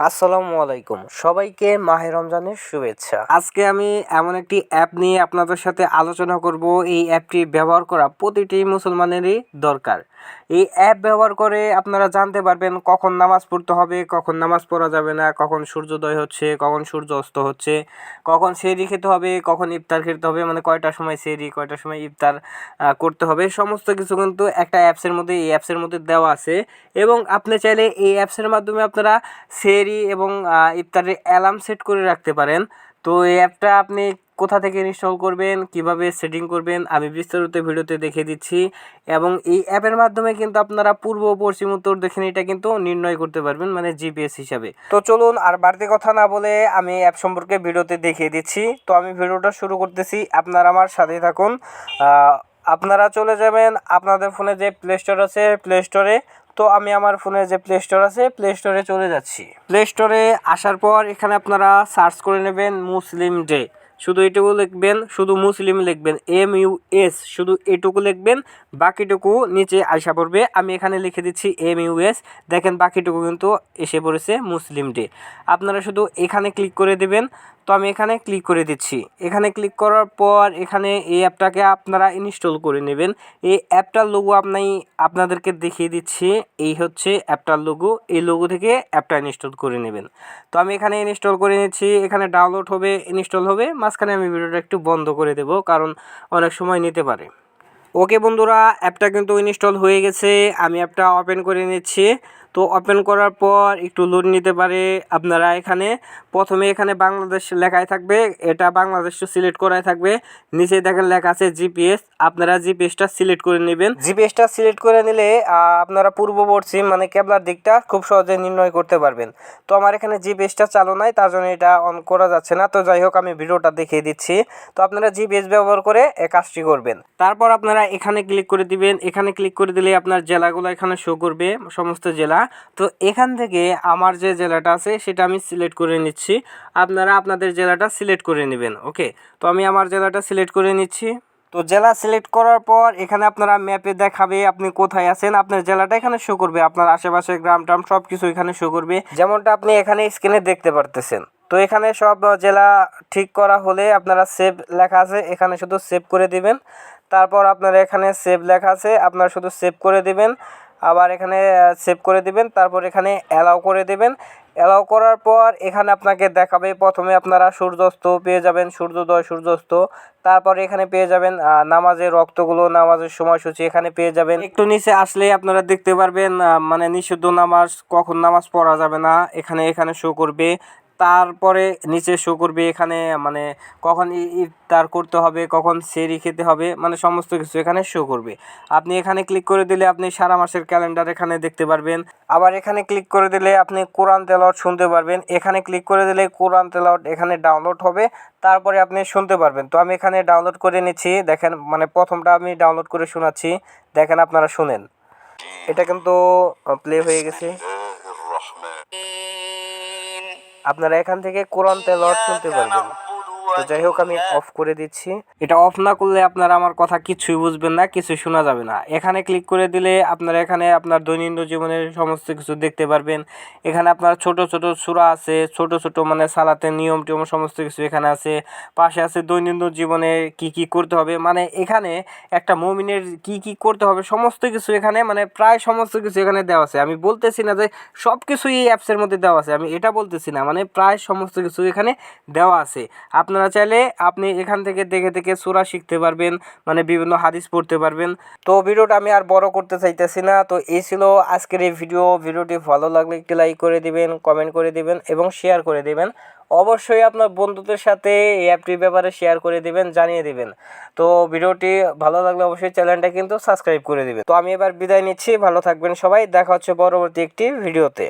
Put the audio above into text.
আসসালামু আলাইকুম। সবাইকে মাহে রমজানের শুভেচ্ছা। আজকে আমি এমন একটি অ্যাপ নিয়ে আপনাদের সাথে আলোচনা করব। এই অ্যাপটি ব্যবহার করা প্রতিটি মুসলমানেরই দরকার। এই অ্যাপ ব্যবহার করে আপনারা জানতে পারবেন কখন নামাজ পড়তে হবে, কখন নামাজ পড়া যাবে না, কখন সূর্যোদয় হচ্ছে, কখন সূর্য অস্ত হচ্ছে, কখন সেরি খেতে হবে, কখন ইফতার খেতে হবে মানে কয়টার সময় সেরি কয়টার সময় ইফতার করতে হবে, সমস্ত কিছু কিন্তু একটা অ্যাপসের মধ্যে, এই অ্যাপসের মধ্যে দেওয়া আছে। এবং আপনি চাইলে এই অ্যাপসের মাধ্যমে আপনারা সেরি এবং ইফতারের অ্যালার্ম সেট করে রাখতে পারেন। তো এই অ্যাপটা আপনি কোথা থেকে ইনস্টল করবেন, কীভাবে সেটিং করবেন, আমি বিস্তারিত ভিডিওতে দেখিয়ে দিচ্ছি। এবং এই অ্যাপের মাধ্যমে কিন্তু আপনারা পূর্ব পশ্চিম উত্তর দক্ষিণ এটা কিন্তু নির্ণয় করতে পারবেন মানে জিপিএস হিসাবে। তো চলুন আর বাড়তি কথা না বলে আমি অ্যাপ সম্পর্কে ভিডিওতে দেখিয়ে দিচ্ছি। তো আমি ভিডিওটা শুরু করতেছি, আপনারা আমার সাথেই থাকুন। আপনারা চলে যাবেন আপনাদের ফোনে যে প্লে স্টোর আছে প্লে স্টোরে তো আমি আমার ফোনে যে প্লে স্টোর আছে প্লে স্টোরে চলে যাচ্ছি। প্লে স্টোরে আসার পর এখানে আপনারা সার্চ করে নেবেন মুসলিম ডে। শুধু এটুকু লিখবেন, শুধু মুসলিম লিখবেন এম ইউ এস শুধু এটুকু লিখবেন, বাকিটুকু নিচে আশা পড়বে। আমি এখানে লিখে দিচ্ছি এম ইউ এস দেখেন বাকিটুকু কিন্তু এসে পড়েছে মুসলিম ডে। আপনারা শুধু এখানে ক্লিক করে দেবেন তো আমি এখানে ক্লিক করে দিচ্ছি। এখানে ক্লিক করার পর এখানে এই অ্যাপটাকে আপনারা ইনস্টল করে নেবেন। এই অ্যাপটার লোগো আপনি আপনাদেরকে দেখিয়ে দিচ্ছি। এই হচ্ছে অ্যাপটার লোগো এই লোগো থেকে অ্যাপটা ইনস্টল করে নেবেন। তো আমি এখানে ইনস্টল করে নিচ্ছি। এখানে ডাউনলোড হবে ইনস্টল হবে। মাঝখানে আমি ভিডিওটা একটু বন্ধ করে দেবো, কারণ অনেক সময় নিতে পারে। ওকে বন্ধুরা, অ্যাপটা কিন্তু ইনস্টল হয়ে গেছে। আমি অ্যাপটা ওপেন করে নিচ্ছি। তো ওপেন করার পর একটু লোড নিতে পারে আপনারা এখানে। প্রথমে এখানে বাংলাদেশ লেখায় থাকবে এটা বাংলাদেশ সিলেক্ট করাই থাকবে। নিচে দেখেন লেখা আছে জিপিএস আপনারা জিপিএসটা সিলেক্ট করে নেবেন। জিপিএসটা সিলেক্ট করে নিলে আপনারা পূর্ব পশ্চিম মানে কেবলার দিকটা খুব সহজে নির্ণয় করতে পারবেন। তো আমার এখানে জিপিএসটা চালু নাই তার জন্য এটা অন করা যাচ্ছে না। তো যাই হোক আমি ভিডিওটা দেখিয়ে দিচ্ছি। তো আপনারা জিপিএস ব্যবহার করে এ কাজটি করবেন। তারপর আপনারা এখানে ক্লিক করে দিবেন। এখানে ক্লিক করে দিলে আপনার জেলাগুলো এখানে শো করবে সমস্ত জেলা। তো এখান থেকে আমার যে জেলাটা আছে, সেটা আমি সিলেক্ট করে নিচ্ছি। আপনারা আপনাদের জেলাটা সিলেক্ট করে নেবেন ওকে তো আমি আমার জেলাটা সিলেক্ট করে নিচ্ছি। তো জেলা সিলেক্ট করার পর এখানে আপনারা ম্যাপে দেখাবে আপনি কোথায় আছেন, আপনার জেলাটা এখানে শো করবে, আপনার আশেপাশে গ্রাম টাম সব কিছু এখানে শো করবে। যেমনটা আপনি এখানে স্ক্রিনে দেখতে পারতেছেন। তো এখানে সব জেলা ঠিক করা হলে আপনারা সেভ লেখা আছে, এখানে শুধু সেভ করে দিবেন। তারপর আপনার এখানে সেভ লেখা আছে, আপনারা শুধু সেভ করে দিবেন। আবার এখানে সেভ করে দিবেন, তারপর এখানে অ্যালাউ করে দিবেন। অ্যালাউ করার পর এখানে আপনাকে দেখাবে, প্রথমে আপনারা সূর্যাস্ত পেয়ে যাবেন, সূর্যোদয়, সূর্যাস্ত। তারপরে এখানে পেয়ে যাবেন নামাজের রক্তগুলো, নামাজের সময়সূচি এখানে পেয়ে যাবেন। একটু নিচে আসলে আপনারা দেখতে পারবেন মানে নিষিদ্ধ নামাজ, কখন নামাজ পড়া যাবে না, এখানে এখানে শো করবে। তারপরে নিচে শো করবে এখানে মানে কখন ইফতার করতে হবে, কখন সেরি খেতে হবে মানে সমস্ত কিছু এখানে শো করবে। আপনি এখানে ক্লিক করে দিলে আপনি সারা মাসের ক্যালেন্ডার এখানে দেখতে পারবেন। আবার এখানে ক্লিক করে দিলে আপনি কোরআন তেলাওয়াত শুনতে পারবেন। এখানে ক্লিক করে দিলে কোরআন তেলাওয়াত এখানে ডাউনলোড হবে। তারপরে আপনি শুনতে পারবেন। তো আমি এখানে ডাউনলোড করে নিচ্ছি। দেখেন মানে প্রথমটা আমি ডাউনলোড করে শোনাচ্ছি। দেখেন আপনারা শুনেন। এটা কিন্তু প্লে হয়ে গেছে। আপনারা এখান থেকে কোরআন তেলাওয়াত শুনতে পারবেন। তো যাই হোক আমি অফ করে দিচ্ছি। এটা অফ না করলে আপনারা আমার কথা কিছুই বুঝবেন না কিছু শোনা যাবে না। এখানে ক্লিক করে দিলে আপনারা এখানে আপনার দৈনন্দিন জীবনের সমস্ত কিছু দেখতে পারবেন। এখানে আপনার ছোট ছোট সূরা আছে ছোট ছোট মানে সালাতের নিয়ম টিয়ম সমস্ত কিছু এখানে আছে। পাশে আছে দৈনন্দিন জীবনে কি কি করতে হবে? মানে এখানে একটা মুমিনের কি কি করতে হবে? সমস্ত কিছু এখানে মানে প্রায় সমস্ত কিছু এখানে দেওয়া আছে। আমি বলতেছি না যে সব কিছুই এই অ্যাপসের মধ্যে দেওয়া আছে। আমি এটা বলতেছি না মানে প্রায় সমস্ত কিছু এখানে দেওয়া আছে। আপনারা চাইলে আপনি এখান থেকে দেখে দেখে সূরা শিখতে পারবেন মানে বিভিন্ন হাদিস পড়তে পারবেন। তো ভিডিওটা আমি আর বড় করতে চাইতেছি না। তো এই ছিল আজকের এই ভিডিও। ভিডিওটি ভালো লাগলে একটি লাইক করে দিবেন কমেন্ট করে দিবেন এবং শেয়ার করে দিবেন। অবশ্যই আপনার বন্ধুদের সাথে এই অ্যাপটির ব্যাপারে শেয়ার করে দিবেন, জানিয়ে দিবেন। তো ভিডিওটি ভালো লাগলে অবশ্যই চ্যানেলটা কিন্তু সাবস্ক্রাইব করে দিবেন। তো আমি এবার বিদায় নিচ্ছি। ভালো থাকবেন সবাই। দেখা হচ্ছে পরবর্তী একটি ভিডিওতে।